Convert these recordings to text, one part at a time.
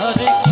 Hare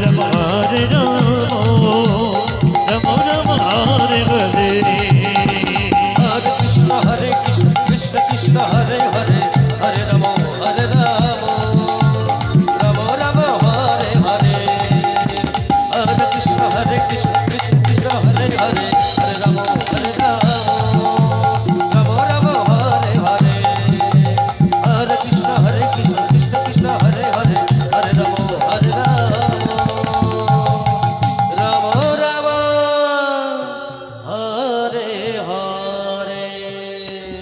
the